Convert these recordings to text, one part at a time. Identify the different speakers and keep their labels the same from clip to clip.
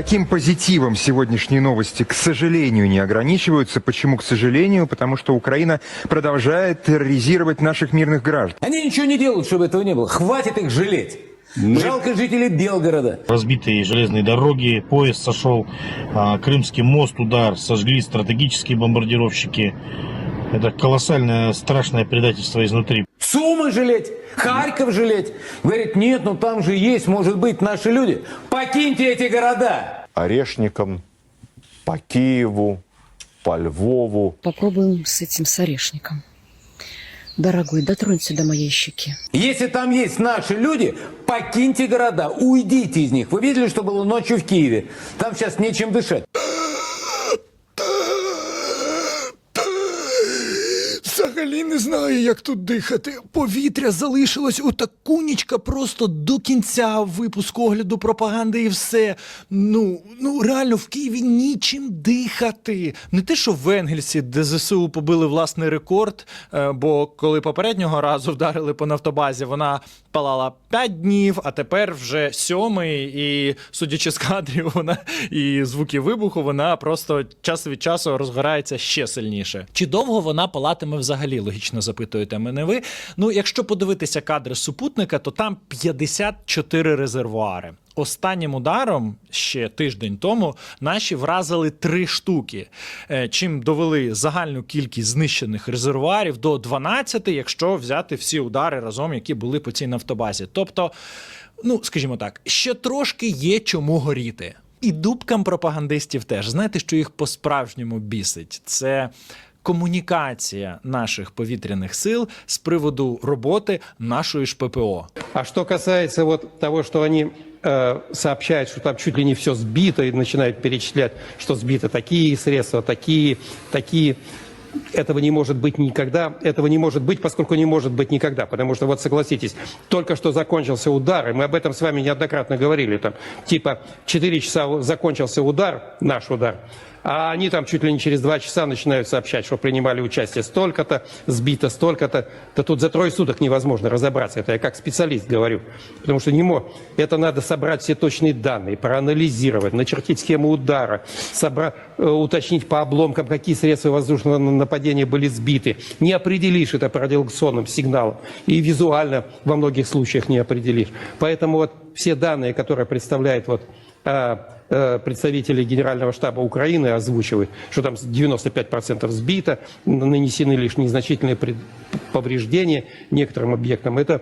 Speaker 1: Таким позитивом сегодняшние новости, к сожалению, не ограничиваются. Почему к сожалению? Потому что Украина продолжает терроризировать наших мирных граждан.
Speaker 2: Они ничего не делают, чтобы этого не было. Хватит их жалеть. Жалко жителей Белгорода.
Speaker 3: разбитые железные дороги, поезд сошел, а, Крымский мост, удар, сожгли стратегические бомбардировщики. Это колоссальное, страшное предательство изнутри.
Speaker 2: Сумы жалеть, Харьков жалеть. Говорит, нет, ну там же есть, может быть, наши люди. Покиньте эти города.
Speaker 4: Орешникам, по Киеву, по Львову.
Speaker 5: Попробуем с этим с орешником. Дорогой, дотронься до моей щеки.
Speaker 2: Если там есть наши люди, покиньте города, уйдите из них. Вы видели, что было ночью в Киеве? Там сейчас нечем дышать.
Speaker 6: Взагалі не знаю, як тут дихати. Повітря залишилось отакунічка просто до кінця випуску огляду пропаганди і все. Ну, ну реально в Києві нічим дихати. Не те, що в Енгельсі, де ЗСУ побили власний рекорд, е, бо коли попереднього разу вдарили по нафтобазі, вона палала 5 днів, а тепер вже сьомий, і судячи з кадрів, вона і звуки вибуху, вона просто час від часу розгорається ще сильніше. Чи довго вона палатиме взагалі? Логічно запитуєте мене ви. Ну, якщо подивитися кадри супутника, то там 54 резервуари. Останнім ударом ще тиждень тому наші вразили три штуки, е, чим довели загальну кількість знищених резервуарів до 12, якщо взяти всі удари разом, які були по цій нафтобазі. Тобто, ну скажімо так, ще трошки є чому горіти. І дубкам пропагандистів теж знаєте, що їх по-справжньому бісить. Це комунікація наших повітряних сил з приводу роботи нашої ж ППО.
Speaker 7: А что касается вот того, что они э, сообщают, что там чуть ли не все сбито и начинают перечислять, что сбито такие средства, такие, такие. Этого не может быть никогда, этого не может быть, поскольку не может быть никогда, потому что вот согласитесь, только что закончился удар, и мы об этом с вами неоднократно говорили, там, типа 4 часа закончился удар, наш удар, а они там чуть ли не через два часа начинают сообщать, что принимали участие столько-то, сбито столько-то. Да тут за трое суток невозможно разобраться. Это я как специалист говорю. Потому что не мог. Это надо собрать все точные данные, проанализировать, начертить схему удара, собра- э, уточнить по обломкам, какие средства воздушного нападения были сбиты. Не определишь это по радиолокационным сигналам. И визуально во многих случаях не определишь. Поэтому вот все данные, которые представляет вот представители Генерального штаба Украины озвучивают, что там 95% сбито, нанесены лишь незначительные пред- повреждения некоторым объектам. Это,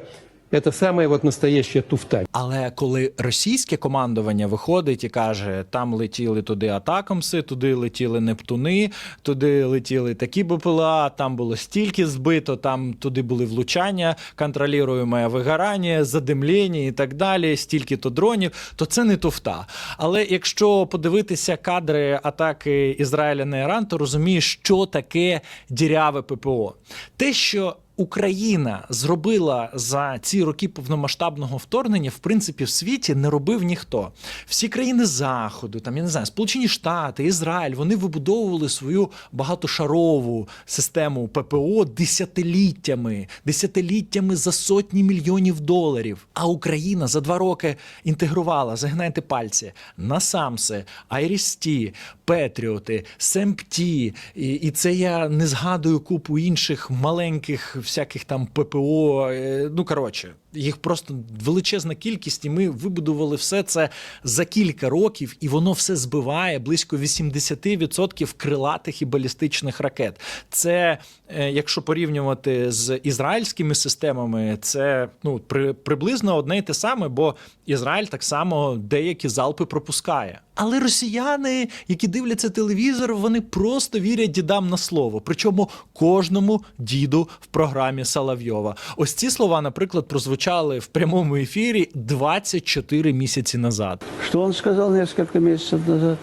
Speaker 7: это самая вот настоящая туфта.
Speaker 6: Але коли російське командування виходить і каже, там летіли туди атакамси, туди летіли Нептуни, туди летіли такі БПЛА, там було стільки збито, там туди були влучання, контролюємо вигорання, задимлення і так далі, стільки то дронів, то це не туфта. Але якщо подивитися кадри атаки Ізраїля на Іран, то розумієш, що таке діряве ППО. Те, що Україна зробила за ці роки повномасштабного вторгнення, в принципі, в світі не робив ніхто. Всі країни Заходу, там я не знаю, Сполучені Штати, Ізраїль, вони вибудовували свою багатошарову систему ППО десятиліттями, десятиліттями за сотні мільйонів доларів. А Україна за два роки інтегрувала, загинайте пальці, Насамси, Айрісті, Петріоти, Семпті, і, і це я не згадую купу інших маленьких всяких там ППО. е, Ну коротше, їх просто величезна кількість, і ми вибудували все це за кілька років, і воно все збиває близько 80% крилатих і балістичних ракет. Це, е, якщо порівнювати з ізраїльськими системами, це ну при, приблизно одне й те саме, бо Ізраїль так само деякі залпи пропускає. Але росіяни, які дивляться телевізор, вони просто вірять дідам на слово. Причому кожному діду в програмі Соловйова. Ось ці слова, наприклад, прозвучали в прямому ефірі 24 місяці назад.
Speaker 8: Что он сказал несколько месяцев назад?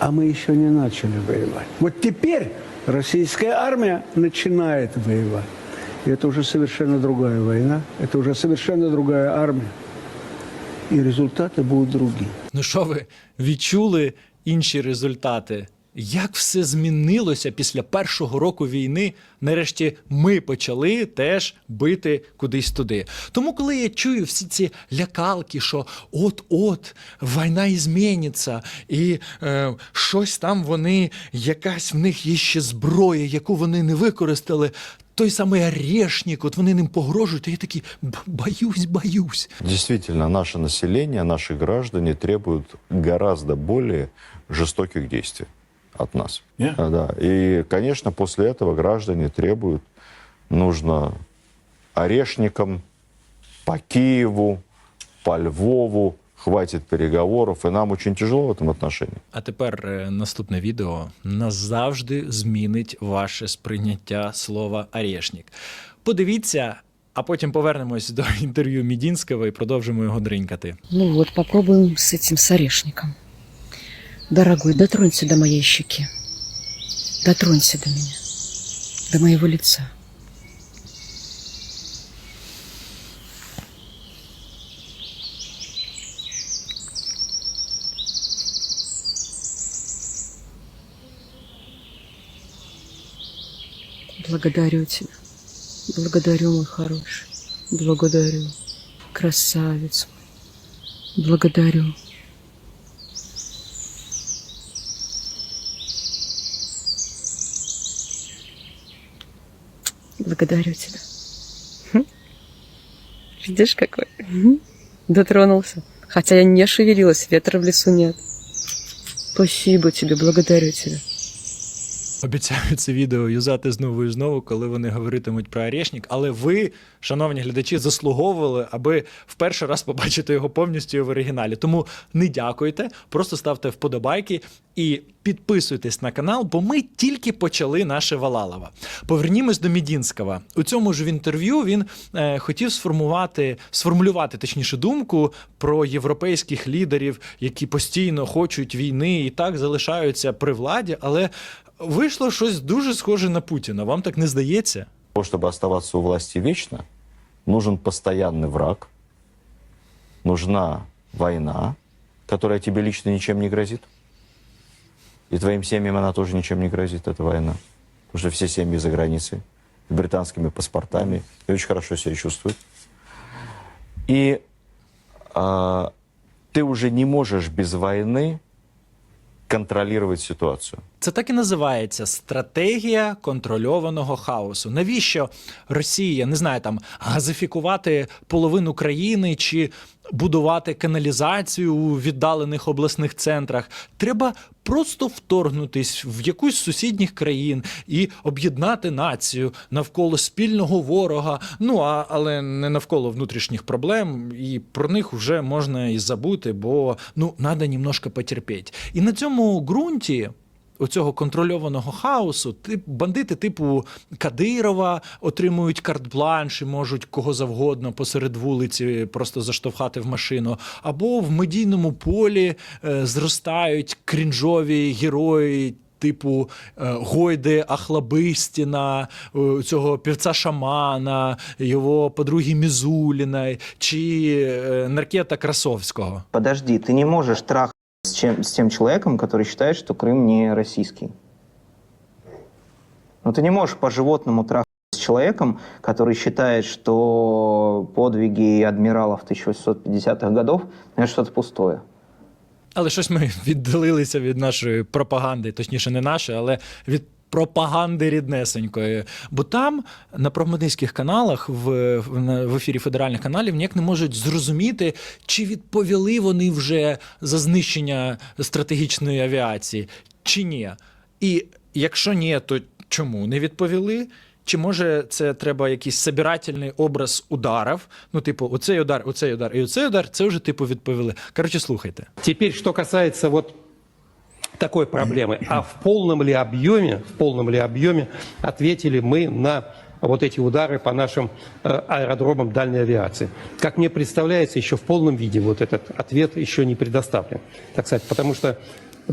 Speaker 8: А мы еще не начали воевать. Вот теперь российская армия начинает воевать. И это уже совершенно другая война, это уже совершенно другая армия. И результаты будут другие.
Speaker 6: Ну що ви відчули інші результати? Як все змінилося після першого року війни. Нарешті ми почали теж бити кудись туди. Тому, коли я чую всі ці лякалки, що от-от війна зміниться, і е, щось там вони, якась в них є ще зброя, яку вони не використали. Той самий орешник, от вони ним погрожують, а я такий «Б- боюсь, боюсь.
Speaker 4: Действительно, наше население, наши граждане требуют гораздо более жестоких действий от нас.
Speaker 3: Yeah.
Speaker 4: А, Да. И, конечно, после этого граждане требуют, нужно орешникам по Киеву, по Львову, хватит переговоров, и нам очень тяжело в этом отношении.
Speaker 6: А тепер е, наступне відео назавжди змінить ваше сприйняття слова «орешник». Подивіться, а потім повернемось до інтерв'ю Мідінського і продовжимо його дринькати.
Speaker 5: Ну вот, попробуем с этим с орешником. Дорогой, дотронься до моей щеки. Дотронься до меня. До моего лица. Благодарю тебя. Благодарю, мой хороший. Благодарю. Красавец мой. Благодарю. Благодарю тебя. Хм. Видишь, какой? Дотронулся. Хотя я не шевелилась, ветра в лесу нет. Спасибо тебе, благодарю тебя.
Speaker 6: Обіцяю це відео юзати знову і знову, коли вони говоритимуть про орешник. Але ви, шановні глядачі, заслуговували, аби в перший раз побачити його повністю в оригіналі. Тому не дякуйте, просто ставте вподобайки і підписуйтесь на канал, бо ми тільки почали наше Валалова. Повернімось до Мідінського. У цьому ж в інтерв'ю він е, хотів сформувати, сформулювати точніше думку про європейських лідерів, які постійно хочуть війни і так залишаються при владі, але вийшло щось дуже схоже на Путіна. Вам так не здається?
Speaker 4: Того, чтобы оставаться у власти вечно, нужен постоянный враг, нужна война, которая тебе лично ничем не грозит. И твоим семьям она тоже ничем не грозит, эта война. Потому что все семьи за границей, с британскими паспортами, и очень хорошо себя чувствуют. И а, ты уже не можешь без войны контролировать ситуацию.
Speaker 6: Це так і називається стратегія контрольованого хаосу. Навіщо Росія не знаю там газифікувати половину країни чи будувати каналізацію у віддалених обласних центрах? Треба просто вторгнутись в якусь з сусідніх країн і об'єднати націю навколо спільного ворога. Ну а але не навколо внутрішніх проблем, і про них вже можна і забути, бо ну треба немножко потерпіти. І на цьому ґрунті оцього контрольованого хаосу, тип бандити типу Кадирова отримують карт-бланш і можуть кого завгодно посеред вулиці просто заштовхати в машину, або в медійному полі е, зростають крінжові герої. Типу е, Гойди Ахлабистіна, е, цього півця Шамана, його подруги Мізуліна чи е, Наркета Красовського.
Speaker 9: Подожди, ты не можешь трахаться с, чем, с тем человеком, который считает, что Крым не российский. Но ты не можешь по-животному трахаться с человеком, который считает, что подвиги адмиралов 1850-х годов – это что-то пустое.
Speaker 6: Але щось ми віддалилися від нашої пропаганди, точніше, не нашої, але від пропаганди ріднесенької. Бо там на промедицьких каналах в, в, ефірі федеральних каналів ніяк не можуть зрозуміти, чи відповіли вони вже за знищення стратегічної авіації, чи ні. І якщо ні, то чому не відповіли? Чи може це треба якийсь собирательний образ ударів? Ну, типу, оцей удар, оцей удар і оцей удар, це вже типу відповіли. Коротше, слухайте.
Speaker 7: Теперь, что касается вот такой проблемы. А в полном ли объеме, в полном ли объеме ответили мы на вот эти удары по нашим э, аэродромам дальней авиации? Как мне представляется, еще в полном виде вот этот ответ еще не предоставлен, так сказать, потому что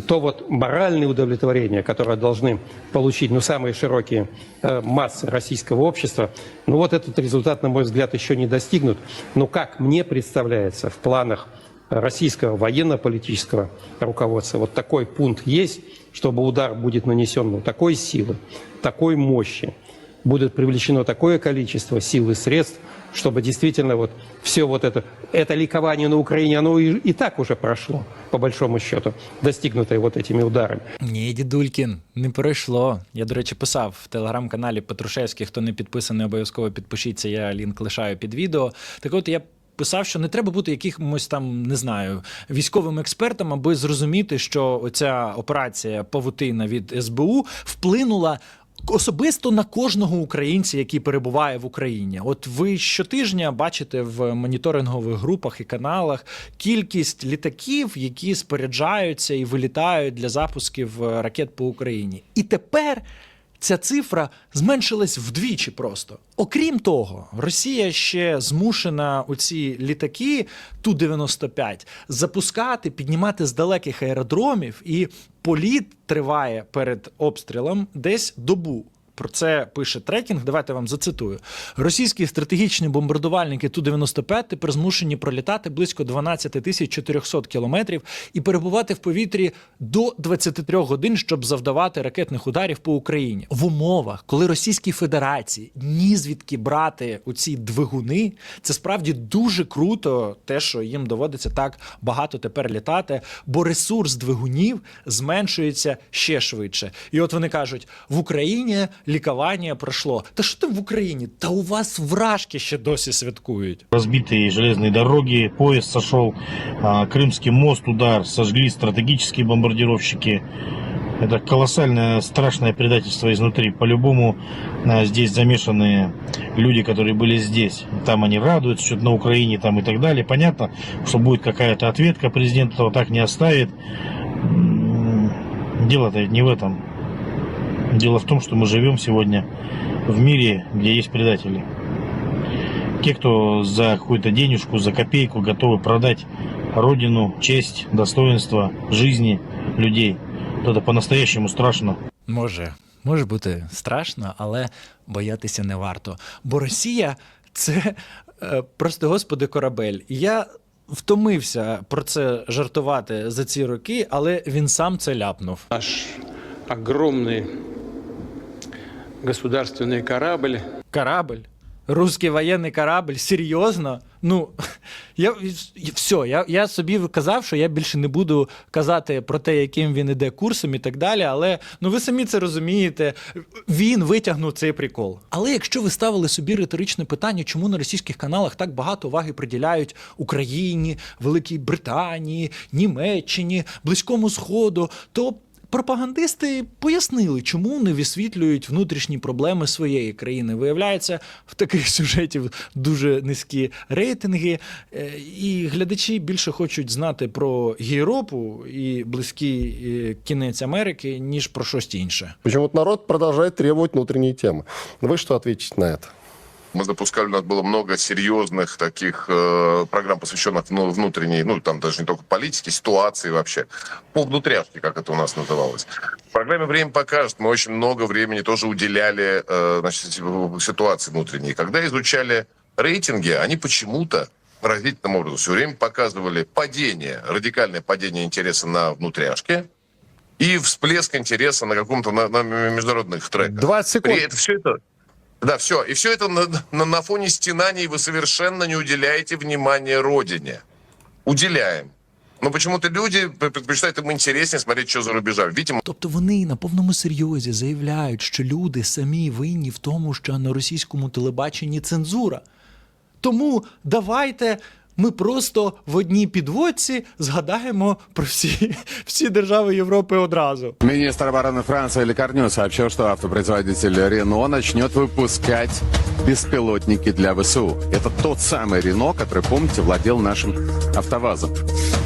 Speaker 7: то вот моральное удовлетворение, которое должны получить ну, самые широкие э, массы российского общества, ну вот этот результат, на мой взгляд, еще не достигнут. Но как мне представляется, в планах российского военно-политического руководства вот такой пункт есть, чтобы удар будет нанесен ну, такой силы, такой мощи, будет привлечено такое количество сил и средств, чтобы действительно вот все вот это, это ликование на Украине, оно и, и так уже прошло, по большому счету, достигнутое вот этими ударами.
Speaker 6: Ні, дідулькін, не пройшло. Я, до речі, писав в телеграм-каналі Петрушевський. Хто не підписаний, обов'язково підпишіться. Я лінк лишаю під відео. Так от я. Писав, що не треба бути якимось там, не знаю, військовим експертом, аби зрозуміти, що оця операція Павутина від СБУ вплинула особисто на кожного українця, який перебуває в Україні. От ви щотижня бачите в моніторингових групах і каналах кількість літаків, які споряджаються і вилітають для запусків е, ракет по Україні. І тепер. Ця цифра зменшилась вдвічі просто. Окрім того, Росія ще змушена у ці літаки Ту-95 запускати, піднімати з далеких аеродромів, і політ триває перед обстрілом десь добу. Про це пише трекінг. Давайте вам зацитую. Російські стратегічні бомбардувальники Ту-95 тепер змушені пролітати близько 12 тисяч 400 кілометрів і перебувати в повітрі до 23 годин, щоб завдавати ракетних ударів по Україні. В умовах, коли Російській Федерації ні звідки брати у ці двигуни, це справді дуже круто, те, що їм доводиться так багато тепер літати, бо ресурс двигунів зменшується ще швидше. І от вони кажуть: в Україні лікування пройшло. Та що там в Україні? Та у вас вражки ще досі святкують.
Speaker 3: Разбитые железные дороги, поезд сошел, а, Крымский мост, удар, сожгли стратегические бомбардировщики. Это колоссальное, страшное предательство изнутри. По-любому а, здесь замешаны люди, которые были здесь. Там они радуются, что-то на Украине там и так далее. Понятно, что будет какая-то ответка, президент этого так не оставит. М, Дело-то ведь не в этом. Дело в том, что мы живем сегодня в мире, где есть предатели. Те, кто за какую-то денежку, за копейку готовы продать родину, честь, достоинство жизни людей. Вот Это по-настоящему страшно.
Speaker 6: Може, може бути страшно, але боятися не варто. Бо Росія це е, прости господи корабель. І Я втомився про це жартувати за ці роки, але він сам це ляпнув.
Speaker 10: Наш огромный государственный корабль
Speaker 6: Корабль. Русський воєнний корабль, серйозно? Ну, я все, я, я собі казав, що я більше не буду казати про те, яким він іде курсом і так далі. Але ну ви самі це розумієте. Він витягнув цей прикол. Але якщо ви ставили собі риторичне питання, чому на російських каналах так багато уваги приділяють Україні, Великій Британії, Німеччині, Близькому Сходу, то Пропагандисти пояснили, чому не висвітлюють внутрішні проблеми своєї країни. Виявляється, в таких сюжетів дуже низькі рейтинги, е, і глядачі більше хочуть знати про Європу і близький е, кінець Америки, ніж про щось інше.
Speaker 11: Почему-то народ продолжает требовать внутренней темы. Вы что ответите на это?
Speaker 12: Мы запускали, у нас было много серьезных таких э, программ, посвященных вну- внутренней, ну, там даже не только политике, ситуации вообще. По внутряшке, как это у нас называлось. В программе «Время покажет» мы очень много времени тоже уделяли э, значит, ситуации внутренней. Когда изучали рейтинги, они почему-то поразительным образом все время показывали падение, радикальное падение интереса на внутряшке и всплеск интереса на каком-то на, на международных треках.
Speaker 11: 20 секунд.
Speaker 12: При- Это все это. Да, все. И все это на, на, на фоне стенаний вы совершенно не уделяете внимания родине. Уделяем. Ну, почему-то люди предпочитают им інтересні, смотреть, що за рубежами. Видите,
Speaker 6: Тобто вони на повному серйозі заявляють, що люди самі винні в тому, що на російському телебаченні цензура. Тому давайте ми просто в одній підводці згадаємо про всі, всі держави Європи одразу.
Speaker 13: Міністр оборони Франції Лікарню сообщив, що автопроизводитель Рено почне выпускать беспилотники для ВСУ. Это тот самый Рено, который, помните, владел нашим автовазом.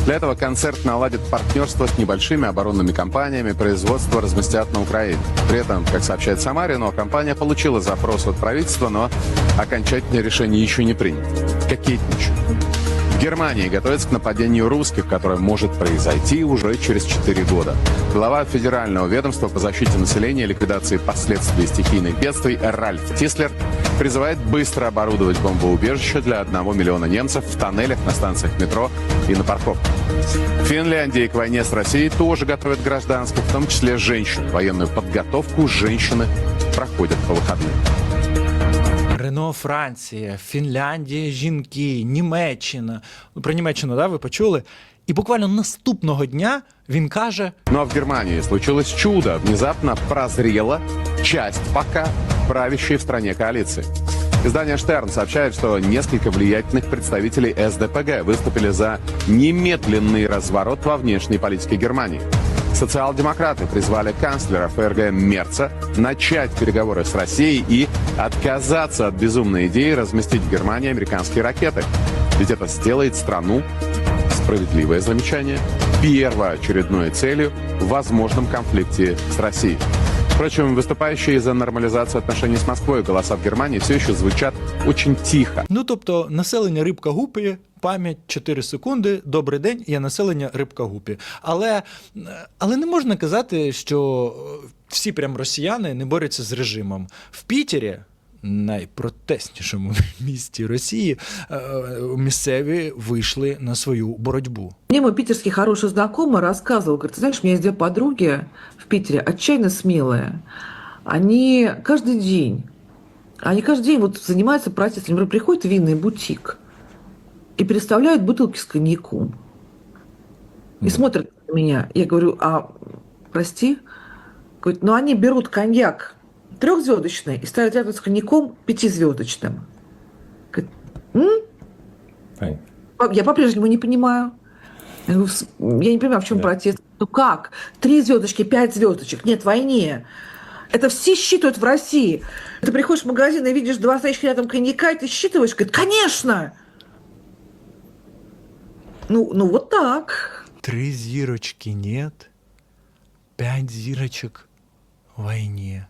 Speaker 13: Для этого концерт наладит партнерство с небольшими оборонными компаниями, производство разместят на Украине. При этом, как сообщает сама Рено, компания получила запрос от правительства, но окончательное решение еще не принято. Кокетничают. Германии готовятся к нападению русских, которое может произойти уже через 4 года. Глава Федерального ведомства по защите населения и ликвидации последствий стихийных бедствий Ральф Тислер призывает быстро оборудовать бомбоубежище для одного миллиона немцев в тоннелях на станциях метро и на парковках. В Финляндии к войне с Россией тоже готовят гражданских, в том числе женщин. Военную подготовку женщины проходят по выходным.
Speaker 6: Рено Франція, Фінляндія, жінки, Німеччина. Ну, Про Німеччину, да, ви почули? І буквально наступного дня він каже:
Speaker 13: Ну а в Германии случилось чудо. Внезапно прозрела часть пока правящей в стране коалиции. Издание «Штерн» сообщает, что несколько влиятельных представителей СДПГ выступили за немедленный разворот во внешней политике Германии. Социал-демократы призвали канцлера ФРГ Мерца начать переговоры с Россией и отказаться от безумной идеи разместить в Германии американские ракеты. Ведь это сделает страну справедливое замечание, первоочередной целью в возможном конфликте с Россией. Впрочем, выступающие за нормализацию отношений с Москвой голоса в Германии все еще звучат очень тихо.
Speaker 6: Ну тобто, населення рибка гупі, пам'ять 4 секунди, добрий день, є населення рибка гупі. Але, але не можна казати, що е, всі прям росіяни не борються з режимом. В Пітері. Найпротестнішому місті Росії е, місцеві вийшли на свою боротьбу.
Speaker 14: Мне мой питерский хороший знакомый рассказывал, говорит, ты знаешь, у меня есть две подруги в Питере, отчаянно смелые. Они каждый день, они каждый день вот занимаются протестом. Например, приходит в винный бутик и переставляют бутылки с коньяком. И смотрят на меня. Я говорю, а, прости? Говорит, ну они берут коньяк трехзвездочный и ставят рядом с коньяком пятизвездочным. Говорит, «М? Я по-прежнему не понимаю. Я, говорю, «С- я не понимаю, в чем протест. Ну как? Три звездочки, пять звездочек. Нет, войне. Это все считывают в России. Ты приходишь в магазин и видишь два стоящих рядом коньяка, и ты считываешь, говорит, конечно! Ну, ну вот так.
Speaker 6: Три зірочки нет, п'ять зірочок війні.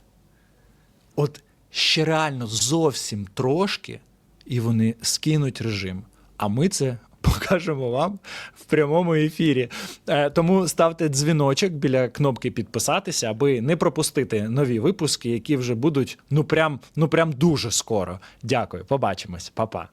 Speaker 6: От ще реально зовсім трошки, і вони скинуть режим. А ми це покажемо вам в прямому ефірі. Е, Тому ставте дзвіночок біля кнопки підписатися, аби не пропустити нові випуски, які вже будуть ну прям, ну прям дуже скоро. Дякую, побачимось, Па-па.